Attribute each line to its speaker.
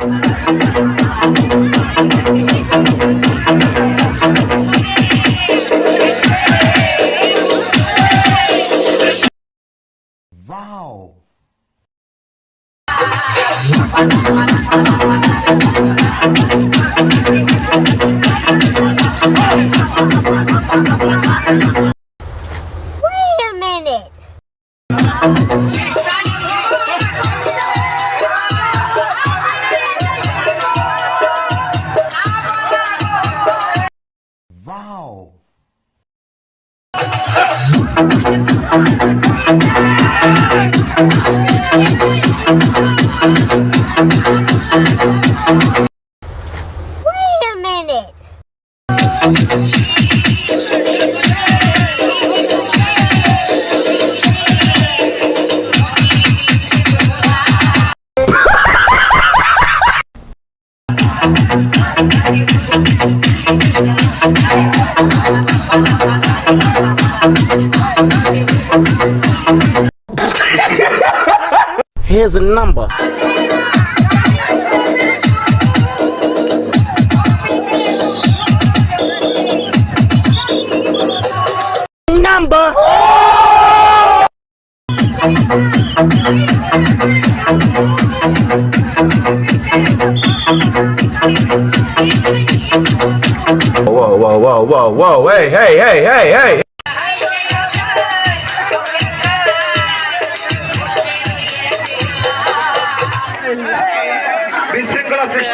Speaker 1: Wait a minute. Wait a minute.
Speaker 2: Here's a number. Number.
Speaker 3: Whoa, whoa, whoa, whoa, whoa. Hey, hey, hey, hey, hey. বিশৃঙ্খলা সৃষ্টি